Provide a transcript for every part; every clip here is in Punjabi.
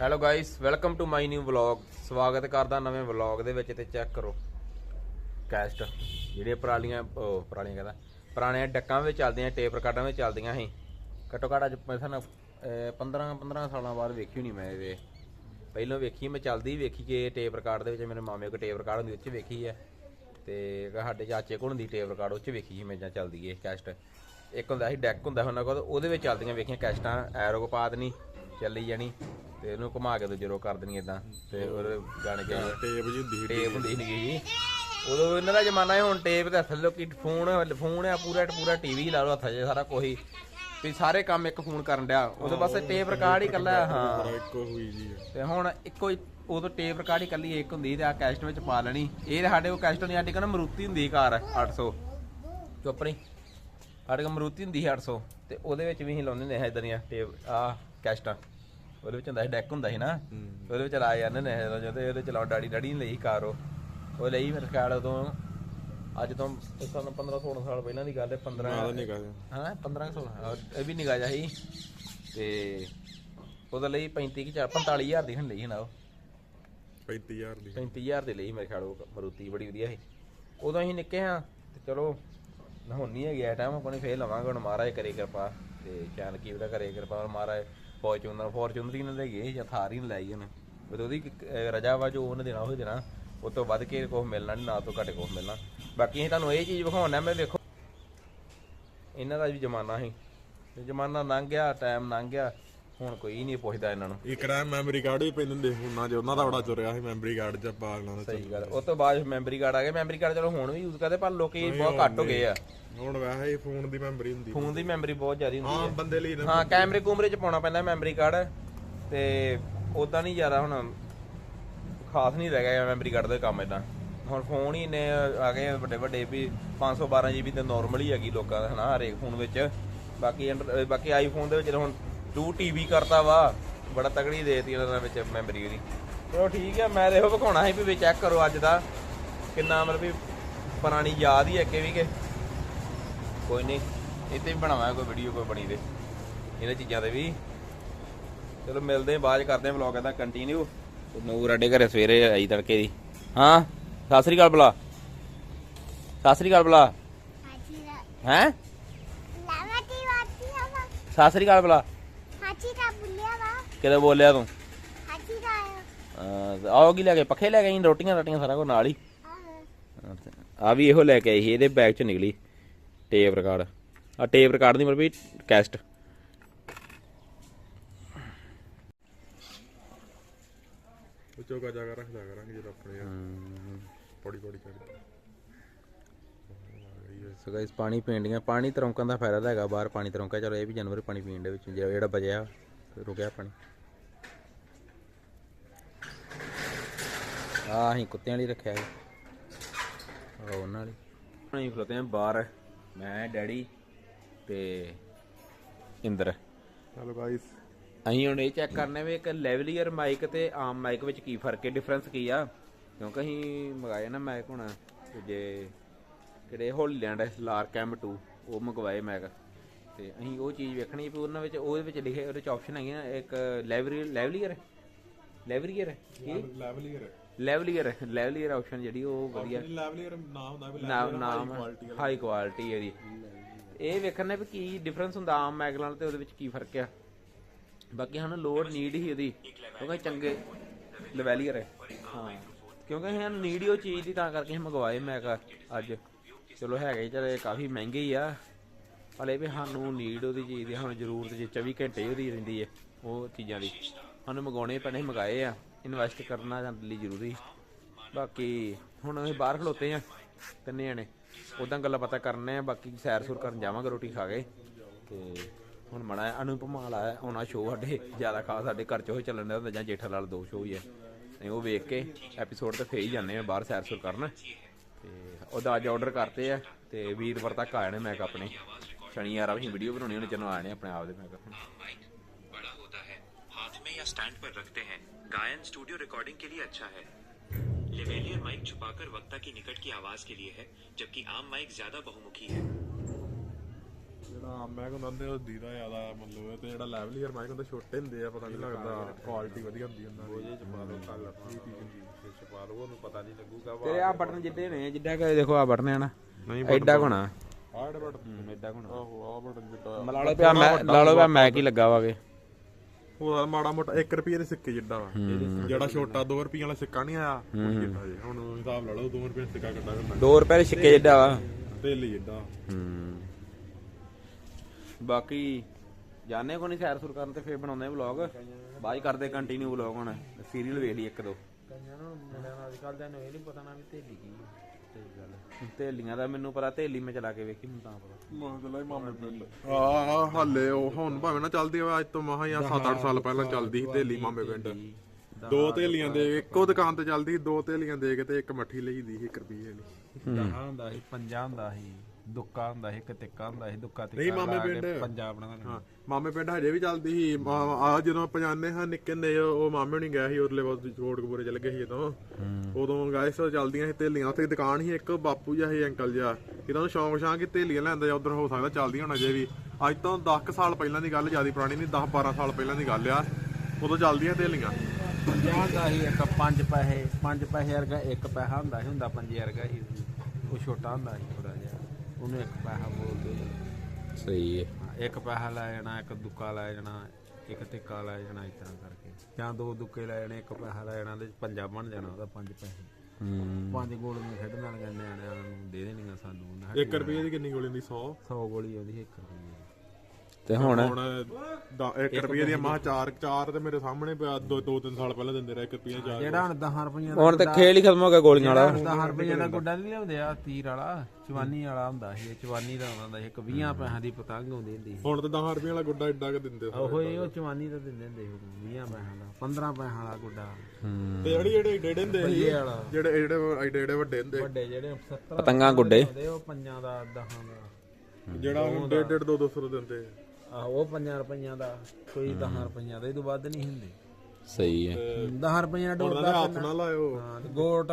Hello guys welcome to my new vlog ਸਵਾਗਤ ਕਰਦਾ ਨਵੇਂ ਵਲੌਗ ਦੇ ਵਿੱਚ ਤੇ ਚੈੱਕ ਕਰੋ। ਕੈਸਟ ਜਿਹੜੀਆਂ ਪਰਾਲੀਆਂ, ਉਹ ਪਰਾਲੀਆਂ ਕਹਿੰਦਾ। ਪੁਰਾਣੇ ਡੱਕਾਂ ਵਿੱਚ ਚੱਲਦੀਆਂ ਟੇਪ ਰਿਕਾਰਡਾਂ ਵਿੱਚ ਚੱਲਦੀਆਂ ਸੀ। ਘੱਟੋ ਘੱਟ ਅੱਜ ਮੈਂ ਸਾਨੂੰ 15 15 ਸਾਲਾਂ ਬਾਅਦ ਵੇਖੀ ਨਹੀਂ ਮੈਂ ਇਹ ਪਹਿਲਾਂ ਵੇਖੀ, ਮੈਂ ਚੱਲਦੀ ਵੇਖੀ ਕਿ ਟੇਪ ਰਿਕਾਰਡ ਦੇ ਵਿੱਚ ਮੇਰੇ ਮਾਮੇ ਕੋਲ ਟੇਪ ਰਿਕਾਰਡ ਹੁੰਦੀ, ਉਹ 'ਚ ਵੇਖੀ ਹੈ ਤੇ ਸਾਡੇ ਚਾਚੇ ਕੋਲ ਹੁੰਦੀ ਟੇਪ ਰਿਕਾਰਡ ਉਹ 'ਚ ਵੇਖੀ ਸੀ ਮੈਂ ਜਾਂ ਚੱਲਦੀ ਏ ਕੈਸਟ ਇੱਕ ਹੁੰਦਾ ਸੀ ਡੈਕ ਹੁੰਦਾ ਉਹਨਾਂ ਕੋਲ, ਉਹਦੇ ਵਿੱਚ ਚੱਲਦੀਆਂ ਵੇਖੀਆਂ ਕੈਸਟਾਂ ਐਰੋ ਪਾ ਦੇਣੀ ਚੱਲੀ ਜਾਣੀ। ਤੇ ਇਹਨੂੰ ਘੁਮਾ ਕੇ ਦੂਜੇ ਰੋ ਕਰ ਦੇਣੀ ਇਦਾਂ ਤੇ ਉਹ ਜਾਣ ਕੇ ਟੇਪ ਜੀ ਹੁੰਦੀ ਟੇਪ ਹੁੰਦੀ ਨਹੀਂ ਜੀ। ਉਦੋਂ ਇਹਨਾਂ ਦਾ ਜ਼ਮਾਨਾ ਹੈ ਹੁਣ ਟੇਪ ਤੇ ਅਸਲ ਲੋਕੀ ਫੋਨ ਫੋਨ ਆ ਪੂਰਾ ਪੂਰਾ ਟੀਵੀ ਲਾ ਲਓ ਹੱਥਾਂ 'ਚ ਸਾਰਾ ਕੋਈ ਵੀ ਸਾਰੇ ਕੰਮ ਇੱਕ ਫੋਨ ਕਰਨ ਡਿਆ। ਉਹਦੇ ਵਾਸਤੇ ਟੇਪ ਰਿਕਾਰਡ ਹੀ ਕੱਲਾ ਹਾਂ। ਇੱਕੋ ਹੋਈ ਜੀ। ਤੇ ਹੁਣ ਇੱਕੋ ਹੀ ਉਦੋਂ ਟੇਪ ਰਿਕਾਰਡ ਹੀ ਕੱਲੀ ਇੱਕ ਹੁੰਦੀ ਤੇ ਆ ਕੈਸਟ ਵਿੱਚ ਪਾ ਲੈਣੀ। ਇਹ ਸਾਡੇ ਕੋਲ ਕੈਸਟ ਨਹੀਂ ਸਾਡੀ ਕਹਿੰਦਾ ਮਰੂਤੀ ਹੁੰਦੀ ਕਾਰ 800 ਚੁੱਪ ਨਹੀਂ। ਸਾਡੇ ਕੋਲ ਮਰੂਤੀ ਹੁੰਦੀ ਸੀ 800 ਤੇ ਉਹਦੇ ਵਿੱਚ ਵੀ ਅਸੀਂ ਲਾਉਂਦੇ ਸੀ ਇਦਾਂ ਦੀਆਂ ਟੇਪ ਆ ਕੈਸਟਾਂ ਉਹਦੇ ਵਿੱਚ ਹੁੰਦਾ ਸੀ ਡੈਕ ਹੁੰਦਾ ਸੀ ਨਾ। ਉਹਦੇ ਵਿੱਚ ਲਾ ਜਾਂਦੇ ਨੇ ਜਦੋਂ ਜਦੋਂ ਉਹਦੇ ਚਲਾਉ ਡਾੜੀ ਡਾੜੀ ਨੇ ਲਈ ਕਾਰ ਉਹ। ਉਹ ਲਈ ਫਿਰ ਖਿਆਲ ਉਦੋਂ। ਅੱਜ ਤੋਂ ਇਸ ਤੋਂ 15 16 ਸਾਲ ਪਹਿਲਾਂ ਦੀ ਗੱਲ ਹੈ 15 ਆਦਾ ਨਹੀਂ ਕਹਦੇ ਹਾਂ 15 16 ਇਹ ਵੀ ਨਿਗਾਹ ਜਾ ਸੀ। ਤੇ ਉਹਦੇ ਲਈ 35 ਕਿ 45000 ਦੀ ਹੁੰਦੀ ਸੀ ਨਾ ਉਹ। 35000 ਦੀ। 35000 ਦੇ ਲਈ ਮੇਰੇ ਖਿਆਲ ਉਹ ਮਰੂਤੀ ਬੜੀ ਵਧੀਆ ਸੀ। ਉਦੋਂ ਅਸੀਂ ਨਿੱਕੇ ਹਾਂ ਤੇ ਚਲੋ ਹੁਣ ਨਹੀਂ ਹੈਗੀ ਟਾਈਮ ਆਪਾਂ ਨੇ ਫੇਰ ਲਵਾਂਗੇ ਹੁਣ ਮਹਾਰਾਜ ਕਰੇ ਕਿਰਪਾ। ਤੇ ਚਾਨ ਕੀ ਉਹਦਾ ਕਰੇ ਕਿਰਪਾ ਹੁਣ ਮਹਾਰਾਜ ਫੋਰਚੂਨਰ ਫੋਰਚੂਨਰ ਹੀ ਨਾ ਲੈ ਗਏ ਜਾਂ ਥਾਰ ਹੀ ਨਾ ਲਾਈ ਉਹਨੇ। ਉਹ ਉਹਦੀ ਰਜਾ ਵਾ ਜੋ ਉਹਨੇ ਦੇਣਾ, ਉਹ ਦੇਣਾ। ਉਹ ਤੋਂ ਵੱਧ ਕੇ ਕੁਝ ਮਿਲਣਾ ਨਹੀਂ, ਨਾ ਤੋਂ ਘੱਟ ਕੁਝ ਮਿਲਣਾ। ਬਾਕੀ ਅਸੀਂ ਤੁਹਾਨੂੰ ਇਹ ਚੀਜ਼ ਵਿਖਾਉਣਾ, ਮੈਂ ਵੇਖੋ ਇਹਨਾਂ ਦਾ ਵੀ ਜ਼ਮਾਨਾ ਸੀ। ਤੇ ਜ਼ਮਾਨਾ ਲੰਘ ਗਿਆ ਟਾਈਮ ਲੰਘ ਗਿਆ। ਹੁਣ ਕੋਈ ਨਹੀਂ ਪੁੱਛਦਾ ਇਹਨਾਂ ਨੂੰ। ਇੱਕ ਟਾਈਮ ਮੈਮਰੀ ਕਾਰਡ ਵੀ ਪੈਂਦੇ ਹੁੰਦੇ ਉਹਨਾਂ ਚ ਉਹਨਾਂ ਦਾ ਬੜਾ ਚੁਰਿਆ ਸੀ ਮੈਮਰੀ ਕਾਰਡ ਚ ਪਾਗਲਾਂ ਦਾ ਸਹੀ ਗੱਲ ਉਹ ਤੋਂ ਬਾਅਦ ਮੈਮਰੀ ਕਾਰਡ ਆ ਗਿਆ ਮੈਮਰੀ ਕਾਰਡ ਚਲੋ ਹੁਣ ਵੀ ਯੂਜ਼ ਕਰਦੇ ਪਰ ਲੋਕੀ ਬਹੁਤ ਘੱਟ ਹੋ ਗਏ ਆ। ਹੁਣ ਵੈਸੇ ਹੀ ਫੋਨ ਦੀ ਮੈਮਰੀ ਹੁੰਦੀ ਫੋਨ ਦੀ ਮੈਮਰੀ ਬਹੁਤ ਜ਼ਿਆਦਾ ਹੁੰਦੀ ਹਾਂ ਹੈ ਬੰਦੇ ਲਈ ਹਾਂ ਕੈਮਰੇ ਕੂਮਰੇ ਚ ਪਾਉਣਾ ਪੈਂਦਾ ਮੈਮਰੀ ਕਾਰਡ ਤੇ ਉਦਾਂ ਨਹੀਂ ਜ਼ਿਆਦਾ ਹੁਣ ਖਾਸ ਨਹੀਂ ਰਹਿ ਗਿਆ ਮੈਮਰੀ ਕਾਰਡ ਦਾ ਕੰਮ ਇਦਾਂ ਹੁਣ ਫੋਨ ਹੀ ਨੇ ਆ ਗਏ ਵੱਡੇ ਵੱਡੇ ਵੀ 512 GB ਤੇ ਨਾਰਮਲ ਹੀ ਹੈਗੀ ਲੋਕਾਂ ਦਾ ਹਨਾ ਹਰੇਕ ਫੋਨ ਵਿੱਚ। ਬਾਕੀ ਬਾਕੀ ਆਈਫੋਨ ਦੇ ਵਿੱਚ ਹੁਣ 2 TB ਕਰਤਾ ਵਾ। ਬੜਾ ਤਗੜੀ ਦੇਤੀ ਇਹਨਾਂ ਦੇ ਵਿੱਚ ਮੈਮਰੀ ਉਹਦੀ। ਚਲੋ ਠੀਕ ਹੈ ਮੈਂ ਦੇਖੋ ਵਿਖਾਉਣਾ ਸੀ ਵੀ ਵੀ ਚੈੱਕ ਕਰੋ ਅੱਜ ਦਾ। ਕਿੰਨਾ ਮਤਲਬ ਵੀ ਪੁਰਾਣੀ ਯਾਦ ਹੀ ਹੈ ਕਿ ਵੀ ਕਿ। ਕੋਈ ਨਹੀਂ ਇੱਥੇ ਵੀ ਬਣਾਵਾਂਗੇ ਕੋਈ ਵੀਡੀਓ ਕੋਈ ਬਣੀ ਦੇ ਇਹਨਾਂ ਚੀਜ਼ਾਂ ਦੇ ਵੀ। ਚਲੋ ਮਿਲਦੇ ਬਾਅਦ ਕਰਦੇ ਹਾਂ ਵਲੌਗ ਇਹਦਾ ਕੰਟੀਨਿਊ ਨੂਰ ਸਾਡੇ ਘਰੇ ਸਵੇਰੇ ਆਈ ਤੜਕੇ ਦੀ। ਹਾਂ ਸਤਿ ਸ੍ਰੀ ਅਕਾਲ ਬੁਲਾ ਸਤਿ ਸ੍ਰੀ ਅਕਾਲ ਬੁਲਾ ਹੈ? ਸਤਿ ਸ੍ਰੀ ਅਕਾਲ ਬੁਲਾ ਦਾ ਬੁੱਲਿਆ ਵਾ। ਬੋਲਿਆ ਤੂੰ? ਹਾਚੀ ਦਾ ਆਇਆ। ਅਹ ਆਓ ਕੀ ਲੈ ਕੇ ਪੱਖੇ ਲੈ ਕੇ ਆਈ ਰੋਟੀਆਂ ਰਾਟੀਆਂ ਸਾਰਾ ਕੁਝ ਨਾਲ ਹੀ। ਆਹ। ਆ ਵੀ ਇਹੋ ਲੈ ਕੇ ਆਈ ਸੀ ਇਹਦੇ ਬੈਗ 'ਚ ਨਿਕਲੀ ਟੇਪ ਰਿਕਾਰਡ ਆ ਟੇਪ ਰਿਕਾਰਡ ਦੀ ਮਤਲਬ ਵੀ ਕੈਸਟ ਉਹ ਚੋਗਾ ਜਾਗਾ ਰੱਖਦਾ ਕਰਾਂਗੇ ਜਦੋਂ ਆਪਣੇ ਪੌੜੀ ਪੌੜੀ ਕਰਕੇ ਸੋ ਗਾਇਸ ਪਾਣੀ ਪੀਣ ਦੀਆਂ ਪਾਣੀ ਤਰੌਂਕਣ ਦਾ ਫਾਇਦਾ ਤਾਂ ਹੈਗਾ ਬਾਹਰ ਪਾਣੀ ਤਰੌਂਕਾ ਚਲੋ ਇਹ ਵੀ ਜਾਨਵਰ ਪਾਣੀ ਪੀਣ ਦੇ ਵਿੱਚ ਜਿਹੜਾ ਜਿਹੜਾ ਬਚਿਆ। ਰੁਕਿਆ ਪਾਣੀ। ਆ ਅਸੀਂ ਕੁੱਤਿਆਂ ਲਈ ਰੱਖਿਆ ਹੈ ਆ ਉਹਨਾਂ ਲਈ। ਅਸੀਂ ਖਲੋਤੇ ਆਂ ਬਾਹਰ। ਮੈਂ ਡੈਡੀ ਤੇ ਇੰਦਰ। ਚਲੋ ਗਾਇਸ ਅਸੀਂ ਹੁਣ ਇਹ ਚੈੱਕ ਕਰਨਾ ਵੀ ਇੱਕ ਲੈਵਲੀਅਰ ਮਾਈਕ ਤੇ ਆਮ ਮਾਈਕ ਵਿੱਚ ਕੀ ਫ਼ਰਕ ਹੈ ਡਿਫਰੈਂਸ ਕੀ ਆ? ਕਿਉਂਕਿ ਅਸੀਂ ਮੰਗਾਏ ਨਾ ਮਾਈਕ ਹੁਣ ਜੇ ਕਿਹੜੇ ਹੋਲੀਲੈਂਡ ਲਾਰਕ ਐਮ 2 ਉਹ ਮੰਗਵਾਏ ਮਾਈਕ ਤੇ ਅਸੀਂ ਉਹ ਚੀਜ਼ ਵੇਖਣੀ ਵੀ ਉਹਨਾਂ ਵਿੱਚ ਉਹਦੇ ਵਿੱਚ ਲਿਖੇ ਉਹਦੇ ਚ ਆਪਸ਼ਨ ਹੈਗੀ ਨਾ ਇੱਕ ਲੈਵਲੀਅਰ ਲੈਵਲੀਅਰ ਲੈਵਲੀਅਰ ਕੀ? ਲੈਵਲੀਅਰ ਲੈਵਲੀਅਰ ਲੈਵਲੀਅਰ ਆਪਸ਼ਨ ਜਿਹੜੀ ਉਹ ਵਧੀਆ। ਲੈਵਲੀਅਰ ਨਾਮ ਹੁੰਦਾ ਵੀ ਨਾਮ ਨਾਮ ਹਾਈ ਕੁਆਲਿਟੀ ਇਹਦੀ ਇਹ ਵੇਖਣਾ ਵੀ ਕੀ ਡਿਫਰੈਂਸ ਹੁੰਦਾ ਆਮ ਮੈਗ ਨਾਲ ਤੇ ਉਹਦੇ ਵਿੱਚ ਕੀ ਫ਼ਰਕ ਆ। ਬਾਕੀ ਸਾਨੂੰ ਲੋਡ ਨੀਡ ਹੀ ਉਹਦੀ। ਕਿਉਂਕਿ ਚੰਗੇ ਲੈਵਲੀਅਰ ਹੈ। ਹਾਂ। ਕਿਉਂਕਿ ਸਾਨੂੰ ਨੀਡ ਹੀ ਉਹ ਚੀਜ਼ ਦੀ ਤਾਂ ਕਰਕੇ ਮੰਗਵਾਏ ਮੈਗ ਅੱਜ। ਚਲੋ ਹੈਗੇ ਚਲੇ ਕਾਫੀ ਮਹਿੰਗੇ ਹੀ ਆ। ਹਲੇ ਵੀ ਸਾਨੂੰ ਨੀਡ ਉਹਦੀ ਚੀਜ਼ ਦੀ ਸਾਨੂੰ ਜ਼ਰੂਰਤ ਜੇ 24 ਘੰਟੇ ਉਹਦੀ ਰਹਿੰਦੀ ਹੈ ਉਹ ਚੀਜ਼ਾਂ ਦੀ। ਸਾਨੂੰ ਮੰਗਾਉਣੇ ਪੈਣੇ ਸੀ, ਆ ਇਨਵੈਸਟ ਕਰਨਾ ਸਾਡੇ ਲਈ ਜ਼ਰੂਰੀ। ਬਾਕੀ ਹੁਣ ਅਸੀਂ ਬਾਹਰ ਖਲੋਤੇ ਆ ਤਿੰਨੇ ਜਣੇ। ਉਦਾਂ ਗੱਲਾਂ ਪਤਾ ਕਰਨੇ ਆ ਬਾਕੀ ਸੈਰ ਸੁਰ ਕਰਨ ਜਾਵਾਂਗੇ ਰੋਟੀ ਖਾ ਕੇ। ਤੇ ਹੁਣ ਮੜਾ ਅਨੁਪਮਾਲ ਆਇਆ ਆਉਣਾ ਸ਼ੋਅ ਸਾਡੇ ਜ਼ਿਆਦਾ ਖਾਸ ਸਾਡੇ ਘਰ ਚ ਉਹ ਚੱਲਣ ਦਾ ਜਾਂ ਜੇਠਾ ਲਾਲ ਦੋ ਸ਼ੋਅ ਹੀ ਹੈ ਤੇ ਉਹ ਵੇਖ ਕੇ ਐਪੀਸੋਡ ਤੇ ਫੇਰ ਹੀ ਜਾਂਦੇ ਆ ਬਾਹਰ ਸੈਰ ਸੁਰ ਕਰਨ। ਤੇ ਉਹਦਾ ਅੱਜ ਆਰਡਰ ਕਰਤੇ ਆ ਤੇ ਵੀਰਵਾਰ ਤੱਕ ਆ ਜਾਣੇ ਮੈਂ ਆਪਣੇ। ਸ਼ਨੀਵਾਰ ਅਸੀਂ ਵੀਡੀਓ ਬਣਾਉਣੀ ਉਹਨੇ ਚੈਨਲ ਆਣੇ ਆਪਣੇ ਆਪ ਦੇ ਮੈਂ ਕਿਹਾ माइक बड़ा होता है हाथ में या स्टैंड पर रखते हैं गायन स्टूडियो रिकॉर्डिंग के लिए अच्छा है लेवेलियर माइक छुपाकर वक्ता की निकट की आवाज के लिए है जबकि आम माइक ज्यादा बहुमुखी है ਜਿਹੜਾ ਮੈਂ ਕਹਿੰਦਾ ਹੁੰਦੇ ਉਹ ਦੀਦਾ ਜ਼ਿਆਦਾ ਮਤਲਬ ਇਹ ਤੇ ਜਿਹੜਾ ਲੈਵਲੀਅਰ ਮੈਂ ਕਹਿੰਦਾ ਛੋਟੇ ਹੁੰਦੇ ਆ ਪਤਾ ਨਹੀਂ ਲੱਗਦਾ ਕੁਆਲਿਟੀ ਵਧੀਆ ਹੁੰਦੀ ਉਹਨਾਂ ਦੀ ਉਹਦੇ ਚ ਪਾ ਦੋ ਕਲਰ ਇਹ ਚ ਪਾ ਦੋ ਉਹਨੂੰ ਪਤਾ ਨਹੀਂ ਲੱਗੂਗਾ ਤੇਰੇ ਆ ਬਟਨ ਜਿੱਡੇ ਨੇ ਜਿੱਡਾ ਕਿ ਦੇਖੋ ਆ ਬਟਨ ਹੈ ਨਾ ਨਹੀਂ ਐਡਾ ਹੋਣਾ ਆਹ ਜਿਹੜਾ ਬਟਨ ਐਡਾ ਹੋਣਾ ਆਹੋ ਆਹ ਬਟਨ ਜਿੱਡਾ ਲਾ ਲਓ ਪਿਆ ਮੈਂ ਲਾ ਲਓ ਪਿਆ ਮੈਂ ਕੀ ਲੱਗਾ ਵਾਗੇ ਉਹਦਾ ਮਾੜਾ ਮੋਟਾ 1 ਰੁਪਏ ਦੇ ਸਿੱਕੇ ਜਿੱਡਾ ਵਾ। ਜਿਹੜਾ ਛੋਟਾ 2 ਰੁਪਏ ਵਾਲਾ ਸਿੱਕਾ ਨਹੀਂ ਆਇਆ ਉਹ ਜਿੱਡਾ ਜੇ। ਹੁਣ ਹਿਸਾਬ ਲਾ ਲਓ 2 ਰੁਪਏ ਦਾ ਸਿੱਕਾ ਕਿੱਡਾ ਕਿੰਨਾ 2 ਰੁਪਏ ਦੇ ਛਿੱਕੇ ਜਿੱਡਾ ਵਾ। ਤੇਲੀ ਜਿੱਡਾ। ਹੂੰ। ਬਾਕੀ ਜਾਣੇ ਕੋ ਨਹੀਂ ਸੈਰ ਸੁਰ ਕਰਨ ਤੇ ਫੇਰ ਬਣਾਉਂਦੇ ਵਲੌਗ। ਬਾਅਦ ਕਰਦੇ ਕੰਟੀਨਿਊ ਵਲੌਗ ਹੁਣ। ਸੀਰੀਅਲ ਵੇਖ ਲਈ ਇੱਕ ਦੋ। ਕਈਆਂ ਨੂੰ ਮੁੰਡਿਆਂ ਨੂੰ ਅੱਜ ਕੱਲ ਦੇ ਨੂੰ ਇਹ ਨਹੀਂ ਪਤਾ ਨਾ ਵੀ ਤੇਲੀ ਕੀ ਤੇਲੀਆਂ ਦਾ ਮੈਨੂੰ ਪਤਾ ਤੇਲੀ ਮੈਂ ਚਲਾ ਕੇ ਵੇਖੀ ਮੈਨੂੰ ਤਾਂ ਪਤਾ। ਮਾਹਦਲਾ ਹੀ ਮਾਮੇ ਪਿੰਡ। ਆ ਹਾਲੇ ਉਹ ਹੁਣ ਭਾਵੇਂ ਨਾ ਚੱਲਦੀ ਹੋਵੇ ਅੱਜ ਤੋਂ ਮਹਾ ਜਾਂ 7-8 ਸਾਲ ਪਹਿਲਾਂ ਚੱਲਦੀ ਸੀ ਤੇਲੀ ਮਾਮੇ ਪਿੰਡ। ਦੋ ਤੇਲੀਆਂ ਦੇ ਕੇ ਇੱਕੋ ਦੁਕਾਨ ਤੇ ਚੱਲਦੀ ਸੀ, ਦੋ ਤੇਲੀਆਂ ਦੇ ਕੇ ਤੇ ਇੱਕ ਮੱਠੀ ਲਈਦੀ ਸੀ 1 ਰੁਪਏ ਦੀ ਦਹਾਂ ਹੁੰਦਾ ਸੀ ਪੰਜਾ ਹੁੰਦਾ ਸੀ। ਦੁੱਕਾ ਹੁੰਦਾ ਸੀ ਇੱਕ ਟਿੱਕਾ ਹੁੰਦਾ ਸੀ ਦੁੱਕਾ ਟਿੱਕਾ ਨਹੀਂ ਮਾਮੇ ਪਿੰਡ। ਪੰਜਾਬ ਹਾਂ ਮਾਮੇ ਪਿੰਡ ਹਜੇ ਵੀ ਚੱਲਦੀ ਸੀ। ਆ ਜਦੋਂ ਪਜਾਨੇ ਹਾਂ ਨਿੱਕੇ ਨੇ ਉਹ ਮਾਮੇ ਹੁਣੀ ਗਏ ਸੀ ਉਰਲੇ ਪਾਸੇ ਕੋਟਕਪੂਰੇ ਚਲੇ ਗਏ ਸੀ ਜਦੋਂ। ਉਦੋਂ ਗਏ ਸੀ ਚੱਲਦੀਆਂ ਸੀ ਤੇਲੀਆਂ ਉੱਥੇ ਦੁਕਾਨ ਸੀ ਇੱਕ ਬਾਪੂ ਜਿਹਾ ਸੀ ਅੰਕਲ ਜਿਹਾ। ਇਹਨਾਂ ਨੂੰ ਸ਼ੌਂਕ ਸ਼ਾਂਕ ਕਿ ਤੇਲੀਆਂ ਲੈਂਦਾ ਜਾਂ ਉਧਰ ਹੋ ਸਕਦਾ ਚੱਲਦੀਆਂ ਹੁਣ ਅਜੇ ਵੀ। ਅੱਜ ਤੋਂ 10 ਸਾਲ ਪਹਿਲਾਂ ਦੀ ਗੱਲ ਜ਼ਿਆਦਾ ਪੁਰਾਣੀ ਨਹੀਂ 10 12 ਸਾਲ ਪਹਿਲਾਂ ਦੀ ਗੱਲ ਆ। ਉਦੋਂ ਚੱਲਦੀਆਂ ਤੇਲੀਆਂ ਪੰਜਾ ਹੁੰਦਾ ਸੀ ਇੱਕ ਪੰਜ ਪੈਸੇ ਪੰਜ ਪੈਸੇ ਵਰਗਾ ਇੱਕ ਪੈਸਾ ਹੁੰਦਾ ਸੀ ਹੁੰਦਾ ਪੰਜੇ ਵਰਗਾ ਸੀ। ਉਹ ਛੋਟਾ ਹੁੰਦਾ ਸੀ। ਉਹਨੂੰ ਇੱਕ ਪੈਸਾ ਬੋਲਦੇ ਸਹੀ ਹੈ। ਹਾਂ, ਇੱਕ ਪੈਸਾ ਲੈ ਜਾਣਾ ਇੱਕ ਦੁੱਕਾ ਲੈ ਜਾਣਾ ਇੱਕ ਟਿੱਕਾ ਲੈ ਜਾਣਾ ਇਸ ਤਰ੍ਹਾਂ ਕਰਕੇ। ਜਾਂ ਦੋ ਦੁੱਕੇ ਲੈ ਜਾਣੇ ਇੱਕ ਪੈਸਾ ਲੈ ਜਾਣਾ ਤੇ ਪੰਜਾ ਬਣ ਜਾਣਾ ਉਹਦਾ ਪੰਜ ਪੈਸੇ। ਹੂੰ। ਪੰਜ ਗੋਲੀਆਂ ਖੇਡਣ ਵਾਲੀਆਂ ਨਿਆਣਿਆਂ ਨੂੰ ਦੇ ਦੇਣੀਆਂ ਸਾਨੂੰ। ਉਹਨਾਂ 1 ਰੁਪਏ ਦੀ ਕਿੰਨੀ ਗੋਲੀ ਹੁੰਦੀ? 100 100 ਗੋਲੀ ਆਉਂਦੀ 1 ਰੁਪਏ ਤੇ ਹੁਣ ਹੁਣ 1 ਰੁਪਏ ਦੀ ਮਾਹ 4 4 ਤੇ ਮੇਰੇ ਸਾਹਮਣੇ ਪਿਆ ਦੋ ਦੋ ਤਿੰਨ ਸਾਲ ਪਹਿਲਾਂ ਦਿੰਦੇ ਰਹੇ 1 ਰੁਪਏ ਚਾਰ ਜਿਹੜਾ ਹੁਣ 10 ਰੁਪਈਆਂ ਹੁਣ ਤੇ ਖੇਲ ਹੀ ਖਤਮ ਹੋ ਗਿਆ ਗੋਲੀਆਂ ਵਾਲਾ। 10 ਰੁਪਈਆਂ ਦਾ ਗੁੱਡਾ ਨਹੀਂ ਲਿਆਉਂਦੇ ਆ ਤੀਰ ਵਾਲਾ ਚਵਾਨੀ ਵਾਲਾ ਹੁੰਦਾ ਸੀ ਇਹ ਚਵਾਨੀ ਦਾ ਹੁੰਦਾ ਸੀ ਇੱਕ 20 ਪੈਸਿਆਂ ਦੀ ਪਤੰਗ ਹੁੰਦੀ ਹੁੰਦੀ ਸੀ। ਹੁਣ ਤਾਂ 10 ਰੁਪਏ ਵਾਲਾ ਗੁੱਡਾ ਏਡਾ ਕਿ ਦਿੰਦੇ। ਉਹ ਇਹ ਉਹ ਚਵਾਨੀ ਦਾ ਦਿੰਦੇ ਹੁੰਦੇ ਸੀ ਉਦੋਂ, 20 ਪੈਸਿਆਂ ਦਾ 15 ਪੈਸਿਆਂ ਵਾਲਾ ਗੁੱਡਾ। ਤੇ ਜਿਹੜੀ ਜਿਹੜੇ ਏਡੇ ਏਡੇ ਹੁੰਦੇ ਸੀ ਵਾਲਾ। ਜਿਹੜੇ ਜਿਹੜੇ ਏਡੇ ਏਡੇ ਵੱਡੇ ਹੁੰਦੇ। ਵੱਡੇ ਜਿਹੜੇ 70 ਪਤੰਗਾਂ ਗੁੱਡੇ। ਉਹ ਪੰਜਾਂ ਦਾ ਦਹਾਂ ਦਾ। ਜਿਹੜਾ ਹੁਣ ਡੇਢ 2 200 ਦਿੰਦੇ। ਆਹੋ ਉਹ 5 ਰੁਪਈਆਂ ਦਾ ਕੋਈ 10 ਰੁਪਈਆਂ ਦਾ ਇਹ ਤੋਂ ਵੱਧ ਨਹੀਂ ਹੁੰਦੇ। ਸਹੀ ਹੈ। 10 ਰੁਪਈਆਂ ਦਾ ਦੇ ਹੱਥ ਨਾਲ ਲਾਇਓ। ਹਾਂ ਤੇ ਗੋਟ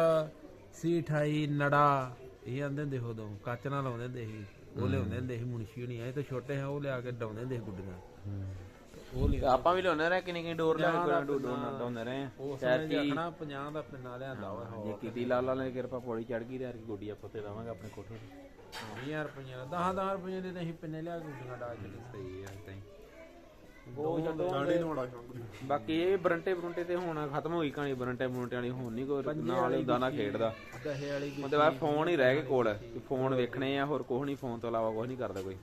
ਸੀ 28 ਨੜਾ ਇਹ ਆਂਦੇ ਹੁੰਦੇ ਉਦੋਂ ਕੱਚ ਨਾਲ ਲਾਉਂਦੇ ਹੁੰਦੇ ਸੀ ਉਹ ਲਿਆਉਂਦੇ ਹੁੰਦੇ ਸੀ ਮੁਨਸ਼ੀ ਹੁਣੀ ਆਏ ਤੇ ਛੋਟੇ ਹਾਂ ਉਹ ਲਿਆ ਕੇ ਡਾਉਂਦੇ ਹੁੰਦੇ ਸੀ ਗੁੱਡੀਆਂ। ਉਹ ਲਿਆ ਆਪਾਂ ਵੀ ਲਿਆਉਂਦੇ ਰਹੇ ਕਿੰਨੀ ਕਿੰਨੀ ਡੋਰ ਲਿਆ ਕੇ ਡੋਰ ਨਾਲ ਡਾਉਂਦੇ ਰਹੇ। ਉਹ ਸਮੇਂ ਦੇਖਣਾ 50 ਦਾ ਪਿੰਨਾ ਲਿਆਂਦਾ ਵਾ ਜੇ ਕੀਤੀ ਲਾਲਾ ਨੇ ਕਿਰਪਾ ਪੌੜੀ ਚੜ ਗਈ ਤੇ ਯਾਰ ਗੋਡੀ ਆਪਾਂ ਤੇ ਲਾਵਾਂਗੇ ਆਪਣੇ ਕੋਠੇ ਤੇ। 20 ਰੁਪਈਆ 10 10 ਰੁਪਈਆ ਦੇ ਤਾਂ ਅਸੀਂ ਪਿੰਨੇ ਲਿਆ ਕੇ ਗੁੱਡੀਆਂ ਡਾ ਕੇ ਸਹੀ ਹੈ। ਤਾਂ ਉਹ ਜਦੋਂ ਗਾੜੀ ਨੂੰ ਬੜਾ ਸ਼ੌਂਕ ਸੀ ਬਾਕੀ ਇਹ ਬਰੰਟੇ ਬਰੰਟੇ ਤੇ ਹੁਣ ਖਤਮ ਹੋ ਗਈ ਕਹਾਣੀ ਬਰੰਟੇ ਬਰੰਟੇ ਵਾਲੀ ਹੁਣ ਨਹੀਂ ਕੋਈ ਨਾਲ ਹੀ ਦਾਣਾ ਖੇਡਦਾ। ਦਹੇ ਵਾਲੀ ਉਹਦੇ ਬਾਅਦ ਫੋਨ ਹੀ ਰਹਿ ਗਏ ਕੋਲ ਫੋਨ ਵੇਖਣੇ ਆ ਹੋਰ ਕੁਝ ਨਹੀਂ ਫੋਨ ਤੋਂ ਇਲਾਵਾ ਕੁਝ ਨਹੀਂ ਕਰਦਾ ਕੋਈ।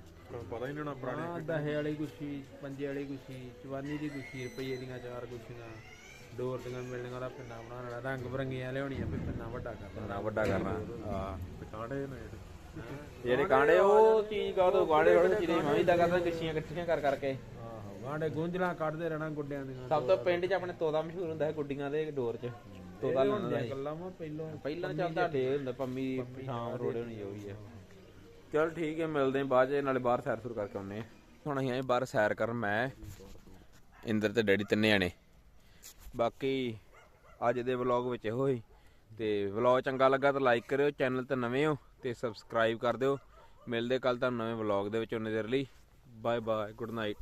ਪਤਾ ਹੀ ਨਹੀਂ ਹੋਣਾ ਪੁਰਾਣੇ ਦਹੇ ਵਾਲੀ ਗੁੱਛੀ ਪੰਜੇ ਵਾਲੀ ਗੁੱਛੀ ਚਵਾਨੀ ਦੀ ਗੁੱਛੀ ਰੁਪਈਏ ਦੀਆਂ ਚਾਰ ਗੁੱਛੀਆਂ ਡੋਰ ਦੀਆਂ ਮਿਲਣੀਆਂ ਦਾ ਪਿੰਨਾ ਬਣਾਉਣ ਵਾਲਾ ਰੰਗ ਬਰੰਗੀਆਂ ਲਿਆਉਣੀਆਂ ਵੀ ਪਿੰਨਾ ਵੱਡਾ ਕਰਨਾ। ਨਾ ਵੱਡਾ ਕਰਨਾ ਹਾਂ। ਪਛਾੜੇ ਨੇ ਜਿਹੜੇ ਕਾਂਡੇ ਉਹ ਚੀਜ਼ ਕਾ ਤੋਂ ਕਾਂਡੇ ਥੋੜੇ ਚੀਜ਼ ਮੈਂ ਵੀ ਤਾਂ ਕਰਦਾ ਕਿਸ਼ੀਆਂ ਇਕੱਠੀਆਂ ਕਰ ਕਰਕੇ। ਆਹੋ ਗਾਂਡੇ ਗੁੰਝਲਾਂ ਕੱਢਦੇ ਰਹਿਣਾ ਗੁੱਡਿਆਂ ਦੀਆਂ ਸਭ ਤੋਂ ਪਿੰਡ 'ਚ ਆਪਣੇ ਤੋਤਾ ਮਸ਼ਹੂਰ ਹੁੰਦਾ ਹੈ ਗੁੱਡੀਆਂ ਦੇ ਡੋਰ 'ਚ। ਤੋਤਾ ਲਾਉਂਦਾ ਸੀ ਗੱਲਾਂ ਵਾ ਪਹਿਲੋਂ ਪਹਿਲਾਂ ਚੱਲਦਾ ਡੇ ਹੁੰਦਾ ਪੰਮੀ ਸ਼ਾਮ ਰੋੜੇ ਹੋਣੀ ਉਹੀ ਹੈ। ਚਲ ਠੀਕ ਹੈ ਮਿਲਦੇ ਹਾਂ ਬਾਅਦ 'ਚ ਨਾਲੇ ਬਾਹਰ ਸੈਰ ਸੁਰ ਕਰਕੇ ਆਉਨੇ ਹੁਣ ਅਸੀਂ ਆਏ ਬਾਹਰ ਸੈਰ ਕਰਨ ਮੈਂ ਇੰਦਰ ਤੇ ਡੈਡੀ ਤਿੰਨੇ ਜਾਣੇ। ਬਾਕੀ ਅੱਜ ਦੇ ਵਲੌਗ ਵਿੱਚ ਇਹੋ ਹੀ। ਤੇ ਵਲੌਗ ਚੰਗਾ ਲੱਗਾ ਤਾਂ ਲਾਈਕ ਕਰਿਓ ਚੈਨਲ ਤੇ ਨਵੇਂ ਹੋ ਤੇ ਸਬਸਕ੍ਰਾਈਬ ਕਰ ਦਿਓ। ਮਿਲਦੇ ਕੱਲ ਤੁਹਾਨੂੰ ਨਵੇਂ ਵਲੌਗ ਦੇ ਵਿੱਚ ਉਹਨੇ ਦੇਰ ਲਈ। Bye bye good night.